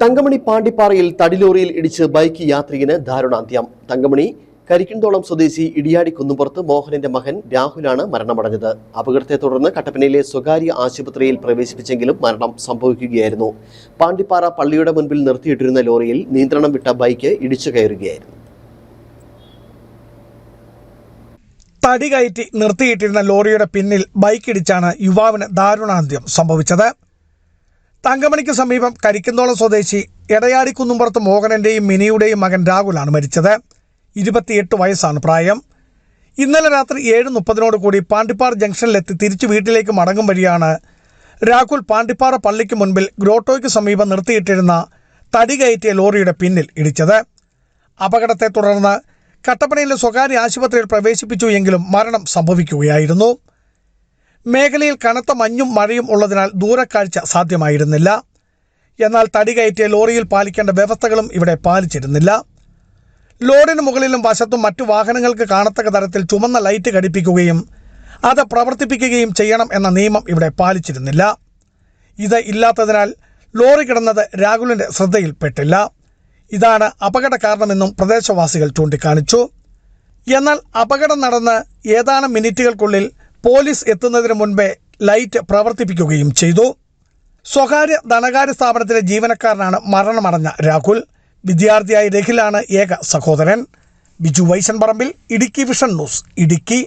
തങ്കമണി പാണ്ടിപ്പാറയിൽ തടിലോറിയിൽ ഇടിച്ച് ബൈക്ക് യാത്രികന് ദാരുണാന്ത്യം. തങ്കമണി കരിക്കിൻതോളം സ്വദേശി ഇടിയാടി കുന്നുപുറത്ത് മോഹനന്റെ മകൻ രാഹുലാണ് മരണമടഞ്ഞത്. അപകടത്തെ തുടർന്ന് കട്ടപ്പനയിലെ സ്വകാര്യ ആശുപത്രിയിൽ പ്രവേശിപ്പിച്ചെങ്കിലും മരണം സംഭവിക്കുകയായിരുന്നു. പാണ്ടിപ്പാറ പള്ളിയുടെ മുൻപിൽ നിർത്തിയിട്ടിരുന്ന ലോറിയിൽ നിയന്ത്രണം വിട്ട ബൈക്ക് ഇടിച്ചു കയറുകയായിരുന്നു. തടി കയറ്റി നിർത്തിയിട്ടിരുന്ന ലോറിയുടെ പിന്നിൽ ബൈക്കിടിച്ചാണ് യുവാവിന് ദാരുണാന്ത്യം സംഭവിച്ചത്. തങ്കമണിക്ക് സമീപം കരിക്കന്തോളം സ്വദേശി എടയാടി കുന്നുംപുറത്ത് മോഹനന്റെയും മിനിയുടെയും മകൻ രാഹുലാണ് മരിച്ചത്. ഇരുപത്തിയെട്ട് വയസ്സാണ് പ്രായം. ഇന്നലെ രാത്രി ഏഴ് മുപ്പതിനോട് കൂടി പാണ്ടിപ്പാറ ജംഗ്ഷനിലെത്തി തിരിച്ചു വീട്ടിലേക്ക് മടങ്ങും വഴിയാണ് രാഹുൽ പാണ്ടിപ്പാറ പള്ളിക്ക് മുൻപിൽ ഗ്രോട്ടോയ്ക്ക് സമീപം നിർത്തിയിട്ടിരുന്ന തടി കയറ്റിയ ലോറിയുടെ പിന്നിൽ ഇടിച്ചത്. അപകടത്തെ തുടർന്ന് കട്ടപ്പനയിലെ സ്വകാര്യ ആശുപത്രിയിൽ പ്രവേശിപ്പിച്ചു എങ്കിലും മരണം സംഭവിക്കുകയായിരുന്നു. മേഖലയിൽ കനത്ത മഞ്ഞും മഴയും ഉള്ളതിനാൽ ദൂരക്കാഴ്ച സാധ്യമായിരുന്നില്ല. എന്നാൽ തടി കയറ്റിയ ലോറിയിൽ പാലിക്കേണ്ട വ്യവസ്ഥകളും ഇവിടെ പാലിച്ചിരുന്നില്ല. ലോറിന് മുകളിലും വശത്തും മറ്റു വാഹനങ്ങൾക്ക് കാണത്തക്ക തരത്തിൽ ചുമന്ന ലൈറ്റ് ഘടിപ്പിക്കുകയും അത് പ്രവർത്തിപ്പിക്കുകയും ചെയ്യണം എന്ന നിയമം ഇവിടെ പാലിച്ചിരുന്നില്ല. ഇത് ഇല്ലാത്തതിനാൽ ലോറി കിടന്നത് രാഹുലിന്റെ ശ്രദ്ധയിൽപ്പെട്ടില്ല. ഇതാണ് അപകട കാരണമെന്നും പ്രദേശവാസികൾ ചൂണ്ടിക്കാണിച്ചു. എന്നാൽ അപകടം നടന്ന് ഏതാനും മിനിറ്റുകൾക്കുള്ളിൽ പോലീസ് എത്തുന്നതിന് മുൻപേ ലൈറ്റ് പ്രവർത്തിപ്പിക്കുകയും ചെയ്തു. സ്വകാര്യ ധനകാര്യ സ്ഥാപനത്തിലെ ജീവനക്കാരനാണ് മരണമടഞ്ഞ രാഹുൽ. വിദ്യാർത്ഥിയായ രഹിലാണ് ഏക സഹോദരൻ. ബിജു വൈശൻ പറമ്പിൽ ഇടുക്കി വിഷൻ ന്യൂസ് ഇടുക്കി.